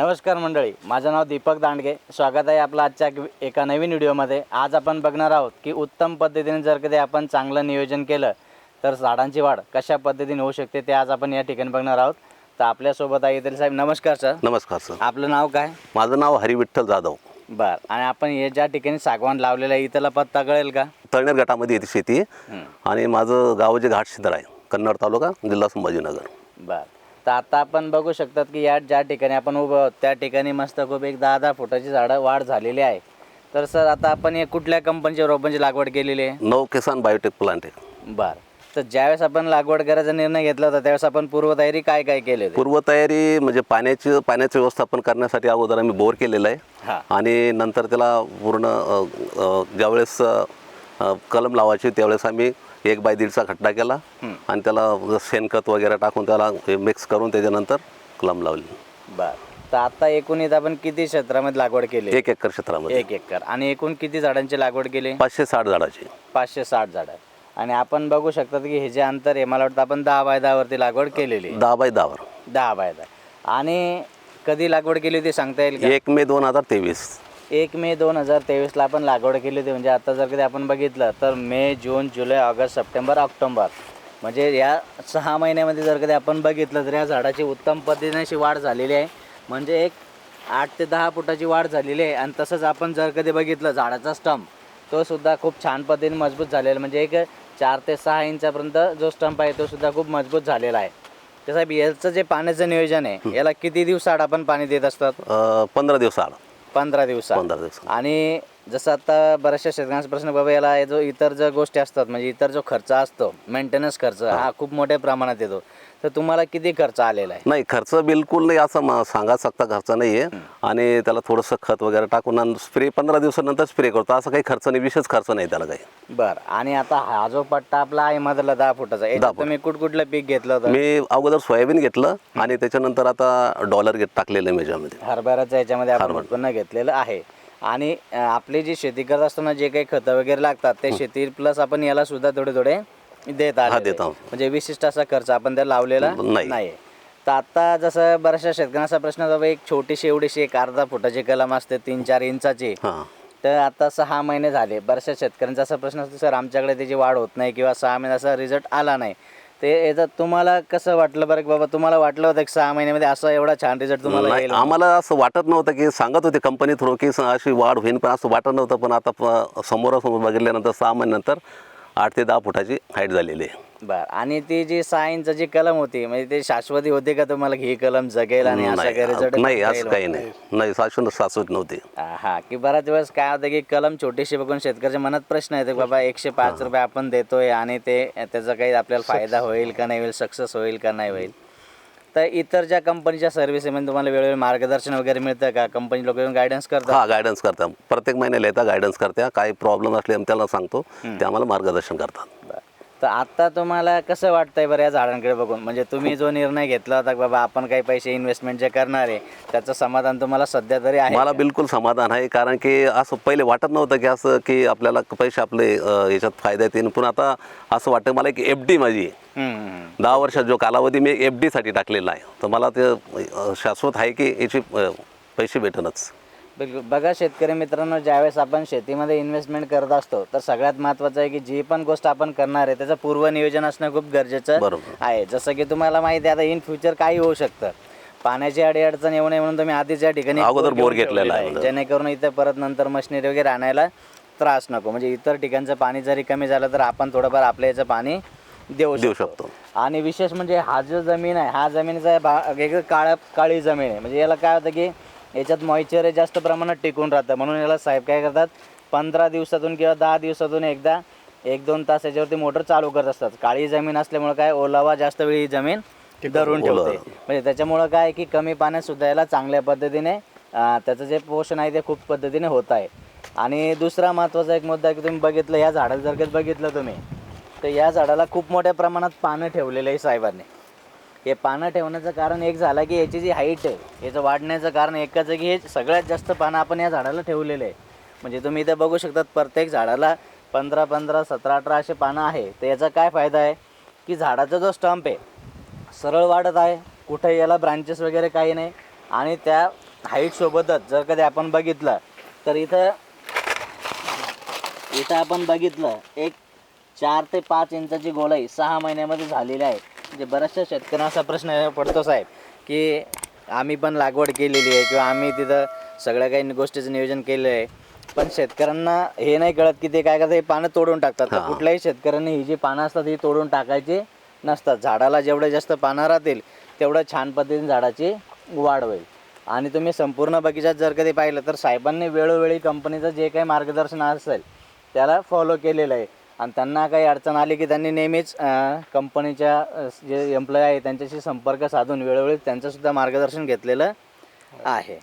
नमस्कार मंडळी माझं नाव दीपक दांडगे. स्वागत आहे आपलं आजच्या एक- नवीन व्हिडिओमध्ये. आज आपण बघणार आहोत की उत्तम पद्धतीने जर कधी आपण चांगलं नियोजन केलं तर झाडांची वाढ कशा पद्धतीने होऊ शकते ते आज आपण या ठिकाणी बघणार आहोत. तर आपल्यासोबत आहे येतील साहेब. नमस्कार सर. नमस्कार सर. आपलं नाव काय? माझं नाव हरिविठ्ठल जाधव. बर. आणि आपण हे ज्या ठिकाणी सागवान लावलेलं आहे इथला पत्ता कळेल का? तळनेर गटामध्ये येते शेती. आणि माझं गाव जे घाटशिंदर आहे कन्नड तालुका जिल्हा संभाजीनगर. बर. तर आता आपण बघू शकतात की या ज्या ठिकाणी आपण उभं आहोत त्या ठिकाणी मस्त खूप एक दहा दहा फुटाची झाडं वाढ झालेली आहे. तर सर आता आपण हे कुठल्या कंपनीच्या रोपांची लागवड केलेली आहे? नऊ किसान बायोटेक प्लांट आहे. बर. तर ज्यावेळेस आपण लागवड करायचा निर्णय घेतला होता त्यावेळेस आपण पूर्वतयारी काय काय केली पूर्वतयारी म्हणजे पाण्याची पाण्याचं व्यवस्थापन करण्यासाठी अगोदर आम्ही बोर केलेलं आहे. आणि नंतर त्याला पूर्ण अ, अ, ज्यावेळेस अ, अ, कलम लावायची त्यावेळेस आम्ही एक बाय दीडचा खड्डा केला. आणि त्याला शेणखत वगैरे टाकून त्याला मिक्स करून त्याच्यानंतर कलम लावली. बर. तर आता एकूण इथं आपण किती क्षेत्रामध्ये लागवड केली? एक एकर क्षेत्रामध्ये. एक एकर. आणि एकूण किती झाडांची लागवड केली? पाचशे साठ झाडाची. पाचशे साठ झाडं. आणि आपण बघू शकतात की हे जे अंतर आहे मला वाटतं आपण दहा बाय दहावरती लागवड केलेली. दहा बाय दहावर दहा बाय दहा. आणि कधी लागवड केली होती सांगता येईल एक मे दोन हजार तेवीस. एक मे दोन हजार तेवीसला आपण लागवड केली होती. म्हणजे आता जर कधी आपण बघितलं तर मे जून जुलै ऑगस्ट सप्टेंबर ऑक्टोबर. म्हणजे या सहा महिन्यामध्ये जर कधी आपण बघितलं तर या झाडाची उत्तम पद्धतीने अशी वाढ झालेली आहे. म्हणजे एक आठ ते दहा फुटाची वाढ झालेली आहे. आणि तसंच आपण जर कधी बघितलं झाडाचा स्टंप तो सुद्धा खूप छान पद्धतीने मजबूत झालेला. म्हणजे एक चार ते सहा इंचापर्यंत जो स्टंप आहे तो सुद्धा खूप मजबूत झालेला आहे. तर साहेब याचं जे पाण्याचं नियोजन आहे याला किती दिवसाआड आपण पाणी देत असतात? पंधरा दिवस आड. पंधरा दिवसात. पंधरा दिवस आणि जसं आता बऱ्याचशा शेतकऱ्यांचा प्रश्न बाबा याला जो इतर ज्या गोष्टी असतात म्हणजे इतर जो खर्च असतो मेंटेनन्स खर्च हा खूप मोठ्या प्रमाणात येतो. तर तुम्हाला किती खर्च आलेला आहे? नाही खर्च बिलकुल नाही असं म- सांगा सकता खर्च नाही आहे. आणि त्याला थोडंसं खत वगैरे टाकून स्प्रे पंधरा दिवसानंतर स्प्रे करतो. असं काही खर्च नाही विशेष खर्च नाही त्याला काही. बरं. आणि आता हा जो पट्टा आपला आहे मधला दहा फुटाचा याच्यात तुम्ही कुठकुठलं पीक घेतलं होतं? मी अगोदर सोयाबीन घेतलं आणि त्याच्यानंतर आता डॉलर घेत टाकलेलं आहे माझ्यामध्ये हरभऱ्याचं याच्यामध्ये आपण उत्पन्न घेतलेलं आहे. आणि आपली जी शेती करत असताना जे काही खतं वगैरे लागतात ते शेती प्लस आपण याला सुद्धा थोडे थोडे देत आले देत आहोत. म्हणजे विशिष्ट असा खर्च आपण त्याला लावलेला नाही. नाही तर आता जसं बऱ्याचशा शेतकऱ्यांचा प्रश्न एक छोटीशी एवढीशी एक अर्धा फुटाची कलम असते तीन चार इंचाची. हां. तर आता सहा महिने झाले बऱ्याचशा शेतकऱ्यांचा असा प्रश्न असतो सर आमच्याकडे त्याची वाढ होत नाही किंवा सहा महिने असा रिझल्ट आला नाही. ते याचं तुम्हाला कसं वाटलं बरं की बाबा तुम्हाला वाटलं होतं की सहा महिन्यामध्ये असा एवढा छान रिझल्ट तुम्हाला नाही येईल आम्हाला असं वाटत नव्हतं की सांगत होते कंपनी थ्रू की स- अशी वाढ होईल पण असं वाटत नव्हतं. पण आता प- समोरासमोर बघितल्यानंतर सहा महिन्यानंतर आठ ते दहा फुटाची हाईट झालेली आहे. बर. आणि ती जी सहा इंचाची कलम होती म्हणजे ते शाश्वती होती का तुम्हाला ही कलम जगेल आणि नाही नाही असं काही नाही. नाही शाश्वत शाश्वत नव्हती. हा की बऱ्याच वेळेस काय होतं की कलम छोटीशी बघून शेतकऱ्याच्या मनात प्रश्न येतो की बाबा एकशे पाच रुपये आपण देतोय आणि ते त्याचा काही आपल्याला फायदा होईल का नाही होईल सक्सेस होईल का नाही होईल? तर इतर ज्या कंपनीच्या सर्व्हिसमध्ये तुम्हाला वेळोवेळी मार्गदर्शन वगैरे मिळतं का? कंपनी लोक गायडन्स करतात? हा गायडन्स करतात. प्रत्येक महिन्याला येतात गायडन्स करत्या. काही प्रॉब्लेम असले आम्ही त्याला सांगतो. ते आम्हाला मार्गदर्शन करतात. तर आता तुम्हाला कसं वाटतंय बरं या झाडांकडे बघून? म्हणजे तुम्ही जो निर्णय घेतला होता की बाबा आपण काही पैसे इन्व्हेस्टमेंट जे करणार आहे त्याचं समाधान तुम्हाला सध्या तरी आहे मला बिलकुल समाधान आहे कारण की असं पहिले वाटत नव्हतं की असं की आपल्याला पैसे आपले अं, याच्यात फायदा येतील. पण आता असं वाटतं मला की एफ डी माझी आहे. दहा वर्षात जो कालावधी मी एफ डीसाठी टाकलेला आहे तर मला ते शाश्वत आहे की याची पैसे भेटणच बिलकुल बघा शेतकरी मित्रांनो ज्यावेळेस आपण शेतीमध्ये इन्व्हेस्टमेंट करत असतो तर सगळ्यात महत्त्वाचं आहे की जी पण गोष्ट आपण करणार आहे त्याचं पूर्व नियोजन असणं खूप गरजेचं. आहे. जसं की तुम्हाला माहिती आहे आता इन फ्युचर काही होऊ शकतं. पाण्याची अडीअडचण येऊ नये म्हणून तुम्ही आधीच या ठिकाणी अगोदर बोर घेतलेला आहे. जेणेकरून इथे परत नंतर मशिनरी वगैरे आणायला त्रास नको. म्हणजे इतर ठिकाणचं पाणी जरी कमी झालं तर आपण थोडंफार आपल्या याचं पाणी देऊ देऊ शकतो. आणि विशेष म्हणजे हा जो जमीन आहे हा जमिनीचा भाग एक काळ्या काळी जमीन आहे. म्हणजे याला काय होतं की याच्यात मॉइश्चर जास्त प्रमाणात टिकून राहतं. म्हणून याला साहेब काय करतात पंधरा दिवसातून किंवा दहा दिवसातून एकदा एक दोन तास याच्यावरती मोटर चालू करत असतात. काळी जमीन असल्यामुळे काय ओलावा जास्त वेळ ही जमीन धरून ठेवते. म्हणजे त्याच्यामुळं काय की कमी पाण्यात सुद्धा याला चांगल्या पद्धतीने त्याचं जे पोषण आहे ते खूप पद्धतीने होत आहे. आणि दुसरा महत्त्वाचा एक मुद्दा आहे की तुम्ही बघितलं या झाडाला जर बघितलं तुम्ही तर या झाडाला खूप मोठ्या प्रमाणात पानं ठेवलेलं आहे साहेबांनी. हे पानं ठेवण्याचं कारण एक झालं की याची जी हाईट आहे याचं वाढण्याचं कारण एकच आहे की हे सगळ्यात जास्त पानं आपण या झाडाला ठेवलेलं आहे. म्हणजे तुम्ही इथं बघू शकतात प्रत्येक झाडाला पंधरा पंधरा सतरा अठरा असे पानं आहे. तर याचा काय फायदा आहे? की झाडाचा जो स्टंप आहे सरळ वाढत आहे. कुठे याला ब्रांचेस वगैरे काही नाही. आणि त्या हाईटसोबतच जर कधी आपण बघितलं तर इथं इथं आपण बघितलं एक चार ते पाच इंचाची गोलाई सहा महिन्यामध्ये झालेली आहे. म्हणजे बऱ्याचशा शेतकऱ्यांना असा प्रश्न पडतो साहेब की आम्ही पण लागवड केलेली आहे किंवा आम्ही तिथं सगळ्या काही गोष्टीचं नियोजन केलं आहे. पण शेतकऱ्यांना हे नाही कळत की ते काय करतात हे पानं तोडून टाकतात. तर. कुठल्याही शेतकऱ्यांनी ही जी पानं असतात ही तोडून टाकायची नसतात. झाडाला जेवढे जास्त पानं राहतील तेवढं छान पद्धतीने झाडाची वाढ होईल. आणि तुम्ही संपूर्ण बगीचात जर कधी पाहिलं तर साहेबांनी वेळोवेळी कंपनीचं जे काही मार्गदर्शन असेल त्याला फॉलो केलेलं आहे. आणि त्यांना काही अडचण आली की त्यांनी नेहमीच कंपनीच्या जे एम्प्लॉय आहे त्यांच्याशी संपर्क साधून वेळोवेळी त्यांचंसुद्धा मार्गदर्शन घेतलेलं आहे.